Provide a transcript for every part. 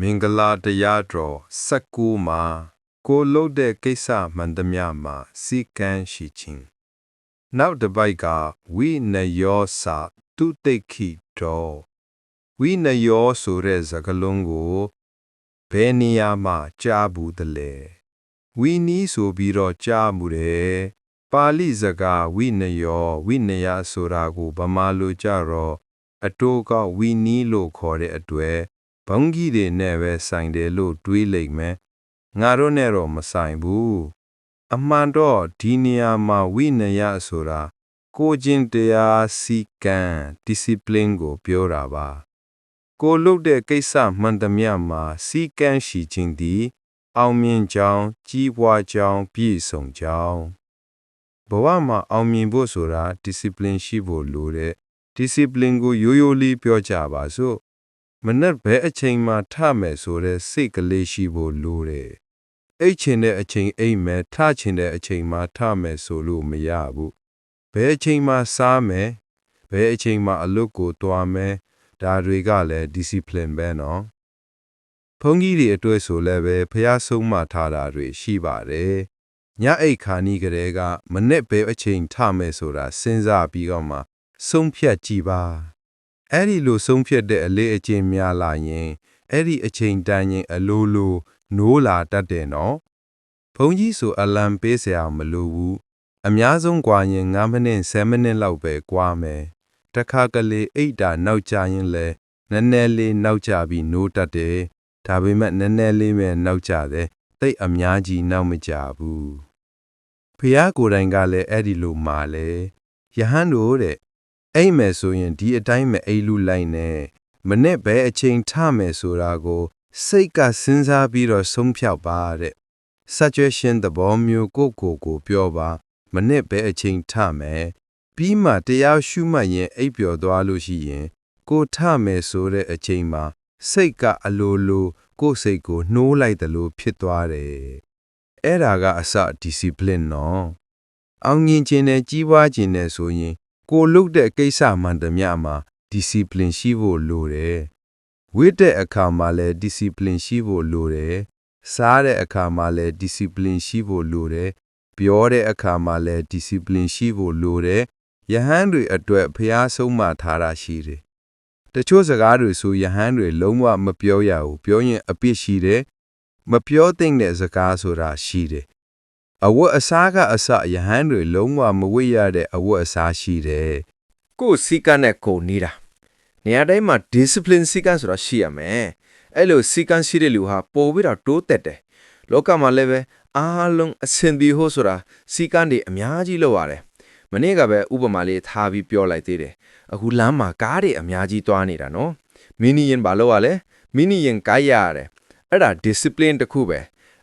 မင်္ဂလာတရားတော်16မှာကိုလှုပ်တဲ့ကိစ္စမှန်သမျှမှာစီကံရှိခြင်းနောက်တစ်ပိုက်ကဝိနယောစာတုတိခိတော်ဝိနယောဆိုတဲ့စကားလုံးကိုဘယ်နေရာမှာကြားဘူးတလဲဝိနီးဆိုပြီးတော့ကြားမှုတယ်ပါဠိစကားဝိနယောဝိနယဆိုတာကိုဗမာလိုကြတော့အတိုးကဝီနီးလို့ခေါ်တဲ့အတွက် ဘုံကြီးတွေနဲ့ပဲဆိုင်တယ်လို့တွေးလိုက်မယ်ငါတို့နဲ့တော့မဆိုင်ဘူးအမှန်တော့ဒီနေရာမှာဝိနယဆိုတာကိုချင်းတရားစီကံ discipline ကိုပြောတာပါကိုလုပ်တဲ့ကိစ္စမှန်သမျှမှာစီကံရှိခြင်းသည်အောင်မြင်ကြောင်းကြီးပွားကြောင်းပြည့်စုံကြောင်းဘဝမှာအောင်မြင်ဖို့ဆိုတာ discipline ရှိဖို့လိုတဲ့ discipline ကိုရိုးရိုးလေးပြောကြပါစို့ မနက်ဘဲအချိန်မှထမယ်ဆိုတဲ့စိတ်ကလေးရှိဖို့လိုတယ်အိတ်ချင်တဲ့အချိန်အိတ်မယ်ထချင်တဲ့အချိန်မှထမယ်ဆိုလို့မရဘူးဘဲအချိန်မှစားမယ်ဘဲအချိန်မှအလုပ်ကိုတွားမယ်ဒါတွေကလည်း discipline ပဲနော်ဘုန်းကြီးတွေအတွက်ဆိုလည်းပဲဖះဆုံးမထားတာတွေရှိပါတယ်ညအိတ်ခါနီးကလေးကမနေ့ပဲအချိန်ထမယ်ဆိုတာစဉ်းစားပြီးတော့မှဆုံးဖြတ်ကြည့်ပါ အဲ့ဒီလိုဆုံးဖြတ်တဲ့အလေးအကျင့်များလာရင်အဲ့ဒီအချိန်တန်ရင်အလိုလိုနိုးလာတတ်တယ်နော်ဘုန်းကြီးဆိုအလံပေးစရာမလိုဘူးအများဆုံးกว่าရင်9မိနစ်10မိနစ်လောက်ပဲกว่าမယ်တခါကလေးအိတ်တာနောက်ကျရင်လဲနည်းနည်းလေးနောက်ကျပြီးနိုးတတ်တယ်ဒါပေမဲ့နည်းနည်းလေးပဲနောက်ကျတယ်တိတ်အများကြီးနောက်မကျဘူးဖះကိုယ်တိုင်ကလည်းအဲ့ဒီလိုမှာလေယဟန်တို့တဲ့ အိမ်မယ်ဆိုရင်ဒီအတိုင်းမအိမ်လူလိုက်နဲ့မနဲ့ဘဲအချိန်ထမယ်ဆိုတာကို စိတ်ကစဉ်းစားပြီးတော့ဆုံးဖြတ်ပါတဲ့ suggestion သဘောမျိုးကိုကိုကိုပြောပါ မနဲ့ဘဲအချိန်ထမယ်ပြီးမှတရားရှုမှတ်ရင်အိပ်ပျော်သွားလို့ရှိရင် ကိုထမယ်ဆိုတဲ့အချိန်မှာ စိတ်ကအလိုလိုကိုယ်စိတ်ကိုနှိုးလိုက်တယ်လို့ဖြစ်သွားတယ်အဲ့ဒါကအစ discipline နော်အောင်မြင်ခြင်းနဲ့ကြီးပွားခြင်းနဲ့ဆိုရင် ကိုလုပ်တဲ့ကိစ္စမှန်သမျှမှာ discipline ရှိဖို့လိုတယ်ဝိတဲ့အခါမှာလည်း discipline ရှိဖို့လိုတယ်စားတဲ့အခါမှာလည်း discipline ရှိဖို့လိုတယ်ပြောတဲ့အခါမှာလည်း discipline ရှိဖို့လိုတယ်ယဟန်တွေအတွက်ဖျားဆုံးမထားတာရှိတယ်တချို့စကားတွေဆိုယဟန်တွေလုံးဝမပြောရဘူးပြောရင်အပြစ်ရှိတယ်မပြောသင့်တဲ့စကားဆိုတာရှိတယ် အဝတ်အစားကအစယဟန်တွေလုံးဝမဝတ်ရတဲ့အဝတ်အစားရှိတယ်ကိုယ်စီကံနဲ့ကိုယ်နေတာနေရာတိုင်းမှာ discipline စီကံဆိုတာရှိရမယ်အဲ့လိုစီကံရှိတဲ့လူဟာပိုပြီးတော့တိုးတက်တယ်လောကမှာလည်းပဲအားလုံးအစင်ဒီဟိုဆိုတာစီကံတွေအများကြီးလောက်ရတယ်မနေ့ကပဲဥပမာလေးထားပြီးပြောလိုက်သေးတယ်အခုလမ်းမှာကားတွေအများကြီးသွားနေတာနော်မီနီယန်ဘာလို့ ਆ လဲမီနီယန်ကားရရတယ်အဲ့ဒါ discipline တစ်ခုပဲ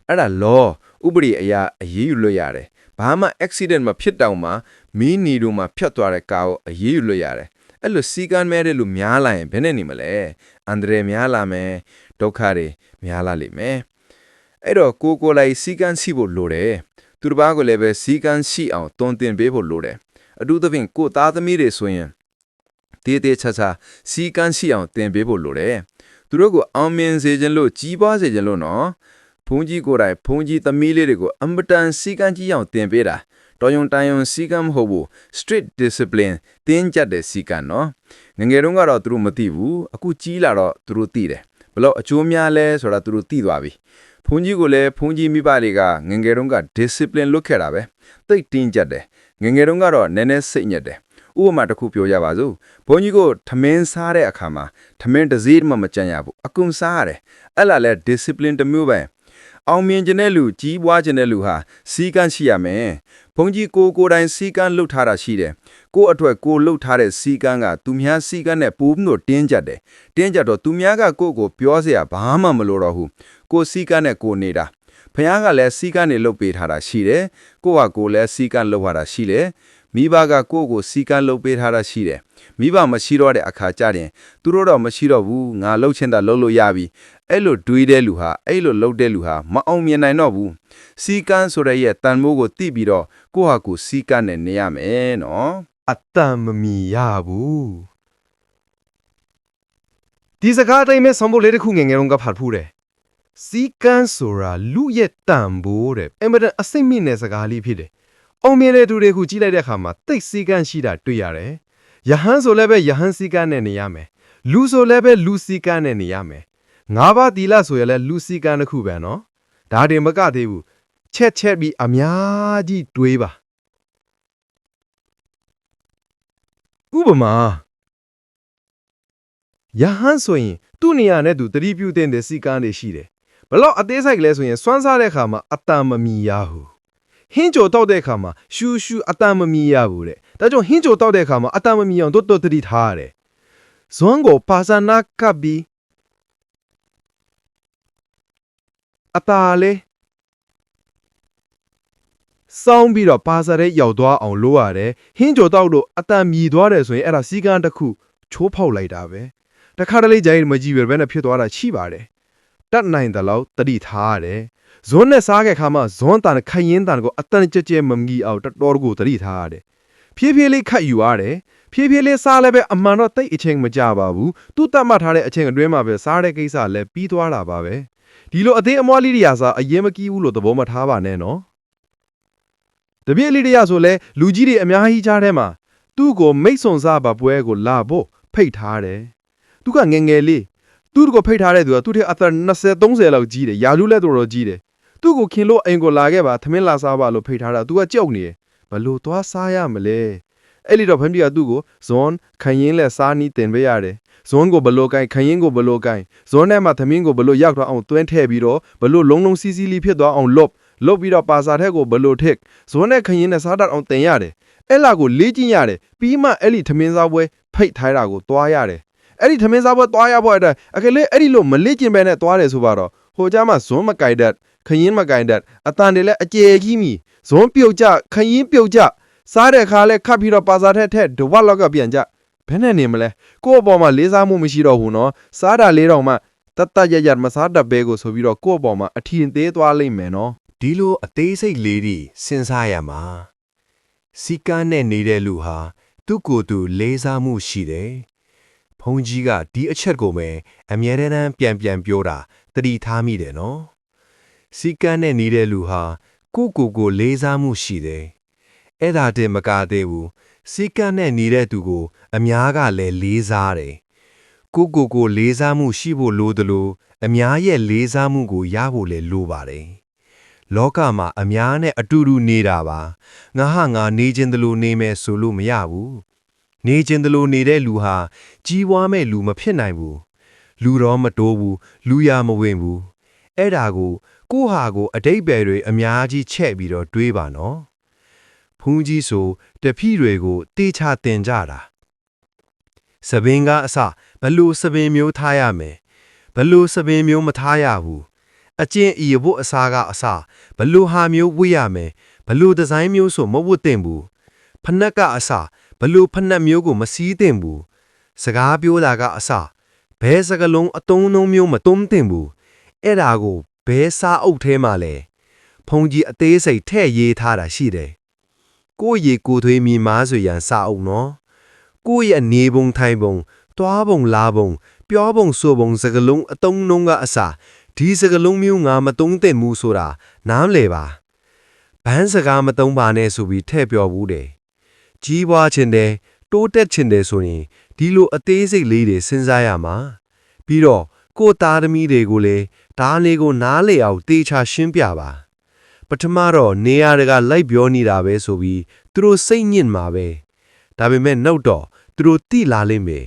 အဲ့ဒါ law ဥပဒေအရာအရေးယူလို့ရတယ်ဘာမှ accident မဖြစ်တောင်မှမီနီတို့မှာဖြတ်သွားတဲ့ကားကိုအရေးယူလို့ရတယ်အဲ့လိုစီကံမဲ့တဲ့လူများလာရင်ဘယ်နဲ့နေမလဲအန္တရာယ်များလာမယ်ဒုက္ခတွေများလာလိမ့်မယ်အဲ့တော့ကိုကိုလိုက်စီကံရှိဖို့လိုတယ်သူတစ်ပါးကိုလည်းပဲစီကံရှိအောင်တွန်းတင်ပေးဖို့လိုတယ်အထူးသဖြင့်ကိုသားသမီးတွေဆိုရင်တေးသေးချာချာစီကံရှိအောင်တင်ပေးဖို့လိုတယ်သူတို့ကိုအောင်မြင်စေခြင်းလို့ကြီးပွားစေခြင်းလို့နော် ဘုန်းကြီးကိုယ်တိုင်ဘုန်းကြီးသမီးလေးတွေကိုအမတန်စီကံကြီးအောင်တင်ပေးတာတော်ယုံတန်ယုံစီကံမဟုတ်ဘူး strict discipline တင်းကျပ်တဲ့စီကံနော်ငယ်ငယ်တုန်းကတော့သူတို့မသိဘူးအခုကြီးလာတော့သူတို့သိတယ်ဘလို့အကျိုးများလဲဆိုတာသူတို့သိသွားပြီဘုန်းကြီးကိုလည်းဘုန်းကြီးမိဘတွေကငယ်ငယ်တုန်းက discipline လုပ်ခဲ့တာပဲသိတ်တင်းကျပ်တယ်ငယ်ငယ်တုန်းကတော့နည်းနည်းစိတ်ညစ်တယ်ဥပမာတစ်ခုပြောကြပါစို့ဘုန်းကြီးကိုထမင်းစားတဲ့အခါမှာထမင်းတစ်စီးမှမကြံရဘူးအကုန်စားရတယ်အဲ့လာလဲ discipline တစ်မျိုးပဲ အောင်မြင်ခြင်းတဲ့လူကြီးပွားခြင်းတဲ့လူဟာစီကန်းရှိရမယ်။ဘုန်းကြီးကိုကိုတိုင်စီကန်းလှုပ်ထားတာရှိတယ်။ကို့အတွက်ကိုလှုပ်ထားတဲ့စီကန်းကသူများစီကန်းနဲ့ပိုးပြီးတော့တင်းကြတယ်။တင်းကြတော့သူများကကို့ကိုပြောစရာဘာမှမလိုတော့ဘူး။ကိုစီကန်းနဲ့ကိုနေတာ။ဖခင်ကလည်းစီကန်းနေလှုပ်ပေးထားတာရှိတယ်။ကို့ဟာကိုလည်းစီကန်းလှုပ်ထားတာရှိတယ်။ မိဘကကိုယ့်ကိုစီကံလှုပ်ပေးထားတာရှိတယ်မိဘမရှိတော့တဲ့အခါကျရင်သူတို့တော့မရှိတော့ဘူးငါလှုပ်ချင်တာလှုပ်လို့ရပြီအဲ့လိုတွေးတဲ့လူဟာအဲ့လိုလှုပ်တဲ့လူဟာမအောင်မြင်နိုင်တော့ဘူးစီကံဆိုတဲ့ရဲ့တန်မိုးကိုတိပြီးတော့ကိုယ့်ဟာကိုယ်စီကံနဲ့နေရမယ်နော်အတန်မမီရဘူးဒီစကားအတိုင်းပဲဆောင်းဖို့လေးတစ်ခုငယ်ငယ်တုန်းကဖတ်ဖူးတယ်စီကန်းဆိုတာလူရဲ့တန်ဖိုးတဲ့အင်မတန်အစိမ့်မြင့်တဲ့စကားလေးဖြစ်တယ် အောင်မြင်တဲ့သူတွေကိုကြည့်လိုက်တဲ့အခါမှာတိတ်စီကန်းရှိတာတွေ့ရတယ်ယဟန်ဆိုလည်းပဲယဟန်စီကန်းနဲ့နေရမယ်လူဆိုလည်းပဲလူစီကန်းနဲ့နေရမယ်ငါးပါးတီလာဆိုရင်လည်းလူစီကန်းတစ်ခုပဲနော်ဒါတင်မကသေးဘူးချက်ချက်ပြီးအများကြီးတွေးပါဥပမာယဟန်ဆိုရင်သူ့နေရာနဲ့သူတတိပြုတဲ့တဲ့စီကန်းတွေရှိတယ်ဘလောက်အသေးစိတ်လဲဆိုရင်စွမ်းစားတဲ့အခါမှာအတန်မမီရဘူး ဟင်းကြော်တောက်တဲ့အခါမှာရှူရှူအတန်မမီရဘူးတဲ့ဒါကြောင့်ဟင်းကြော်တောက်တဲ့အခါမှာအတန်မမီအောင်တွတ်တွတ်တတိထားရတယ်ဇွန်ကိုပါဇာနာကပ်ပြီးအတားလေးစောင်းပြီးတော့ပါဇာရဲရောက်သွားအောင်လုပ်ရတယ်ဟင်းကြော်တောက်လို့အတန်မြည်သွားတယ်ဆိုရင်အဲ့ဒါစီကန်းတစ်ခုချိုးဖောက်လိုက်တာပဲတခါတလေကြိုင်မကြည့်ပဲဘယ်နဲ့ဖြစ်သွားတာရှိပါတယ်တတ်နိုင်တယ်လို့တတိထားရတယ် ဇွန်နဲ့စားခဲ့ခါမှဇွန်တန်ခရင်တန်ကိုအတန်ကြဲကြဲမမီအောင်တော်တော်ကိုတတိထားရတယ်ဖြည်းဖြည်းလေးခတ်ယူရတယ်ဖြည်းဖြည်းလေးစားလည်းပဲအမှန်တော့တိတ်အချိန်မကြပါဘူးသူ့တတ်မှတ်ထားတဲ့အချိန်အတွင်းမှာပဲစားတဲ့ကိစ္စလည်းပြီးသွားတာပါပဲဒီလိုအသေးအမွှားလေးတွေရာစားအရင်မကီးဘူးလို့သဘောမထားပါနဲ့နော်တပြည့်လေးတရဆိုလဲလူကြီးတွေအများကြီးကြားထဲမှာသူ့ကိုမိတ်ဆွန်စားပါပွဲကိုလာဖို့ဖိတ်ထားတယ်သူကငယ်ငယ်လေး သူ့ကိုဖိတ်ထားတဲ့သူကသူ့ထက်အသက်20 30လောက်ကြီးတယ်ယာလူလည်းတော်တော်ကြီးတယ်သူ့ကိုခင်လို့အိမ်ကိုလာခဲ့ပါသမင်းလာစားပါလို့ဖိတ်ထားတာသူကကြောက်နေတယ်ဘလို့သွားစားရမလဲအဲ့လီတော့ဖန်ပြကသူ့ကိုဇွန်ခရင်လက်စားနီးတင်ပေးရတယ်ဇွန်ကိုဘလို့ကိုင်ခရင်ကိုဘလို့ကိုင်ဇွန်နဲ့မှသမင်းကိုဘလို့ရောက်တော့အောင်တွင်းထည့်ပြီးတော့ဘလို့လုံးလုံးစီးစီးလေးဖြစ်သွားအောင်လုတ်လုတ်ပြီးတော့ပါစာထက်ကိုဘလို့ထစ်ဇွန်နဲ့ခရင်နဲ့စားတတ်အောင်တင်ရတယ်အဲ့လာကိုလေးကျင်ရတယ်ပြီးမှအဲ့လီသမင်းစားပွဲဖိတ်ထိုင်းတာကိုသွားရတယ် အဲ့ဒီသမင်းစားပွဲသွားရဖို့အတွက်အကလေးအဲ့ဒီလိုမလေးကျင်ပဲနဲ့သွားတယ်ဆိုပါတော့ဟိုကြမှာဇွန်မကိုင်တတ်ခရင်မကိုင်တတ်အတန်တွေလည်းအကျယ်ကြီးမီဇွန်ပြုတ်ကြခရင်ပြုတ်ကြစားတဲ့အခါလဲခတ်ပြီးတော့ပါစာထက်ထက်ဒဝက်လောက်ကပြန်ကြဘယ်နဲ့နေမလဲကိုယ့်အပေါ်မှာလေးစားမှုမရှိတော့ဘူးနော်စားတာလေးတော့မှတတ်တတ်ရရမစားတတ်ပဲကိုဆိုပြီးတော့ကိုယ့်အပေါ်မှာအထင်သေးသွားလိမ့်မယ်နော်ဒီလိုအသေးစိတ်လေးတွေစဉ်းစားရမှာစီကန်းနဲ့နေတဲ့လူဟာသူ့ကိုယ်သူလေးစားမှုရှိတယ်။ ဘုန်းကြီးကဒီအချက်ကိုပဲအမြဲတမ်းပြန်ပြန်ပြောတာသတိထားမိတယ်နော်။စီကန်းနဲ့နေတဲ့လူဟာကိုယ့်ကိုယ်ကိုလေးစားမှုရှိတယ်။အဲ့ဒါတည်းမကသေးဘူး။စီကန်းနဲ့နေတဲ့သူကို အများကလည်းလေးစားတယ်။ကိုယ့်ကိုယ်ကိုလေးစားမှုရှိဖို့လိုသလိုအများရဲ့လေးစားမှုကိုရဖို့လည်းလိုပါတယ်။လောကမှာအများနဲ့အတူတူနေတာပါငါဟာငါနေခြင်းတလို့နေမယ်ဆိုလို့မရဘူး နေခြင်းတလို့နေတဲ့လူဟာကြီးပွားမဲ့လူမဖြစ်နိုင်ဘူးလူတော့မတိုးဘူးလူရမဝင်ဘူးအဲ့ဒါကိုကိုယ့်ဟာကိုအတိတ်ပဲတွေအများကြီးချဲ့ပြီးတော့တွေးပါနော်ဖူးကြီးဆိုတပည့်တွေကိုတေးချတင်ကြတာစပင်ကအစဘလို့စပင်မျိုးထားရမယ်ဘလို့စပင်မျိုးမထားရဘူးအကျင့်ဤဖို့အစားကအစားဘလို့ဟာမျိုးဝတ်ရမယ်ဘလို့ဒီဇိုင်းမျိုးဆိုမဝတ်သင့်ဘူးဖနက်ကအစား ဘလို့ဖနက်မျိုးကိုမစည်းသင့်ဘူးစကားပြောတာကအစားဘဲစကလုံးအတုံးလုံးမျိုးမတုံးသင့်ဘူးအဲ့ဒါကိုဘဲစားအုပ်ထဲမှာလဲဖုန်ကြီးအသေးစိတ်ထဲ့ရေးထားတာရှိတယ်ကိုယ့်ရေကိုယ်သွေးမိမားဆိုရန်စားအုပ်နော်ကိုယ့်ရဲ့နေပုံထိုင်ပုံတွားပုံလာပုံပြောပုံဆိုပုံစကလုံးအတုံးလုံးကအစားဒီစကလုံးမျိုးငါမတုံးသင့်ဘူးဆိုတာနားမလဲပါဘန်းစကားမတုံးပါနဲ့ဆိုပြီးထဲ့ပြောဘူးတယ် ကြီးပွားခြင်းတယ်တိုးတက်ခြင်းတယ်ဆိုရင်ဒီလိုအသေးစိတ်လေးတွေစဉ်းစားရမှာပြီးတော့ကိုယ်သားသမီးတွေကိုလည်းဒါလေးကိုနားလေအောင်တေချာရှင်းပြပါပထမတော့နေရာတကလိုက်ပြောနေတာပဲဆိုပြီးသူတို့စိတ်ညစ်မှာပဲဒါပေမဲ့နောက်တော့သူတို့တိလာလိမ့်မယ်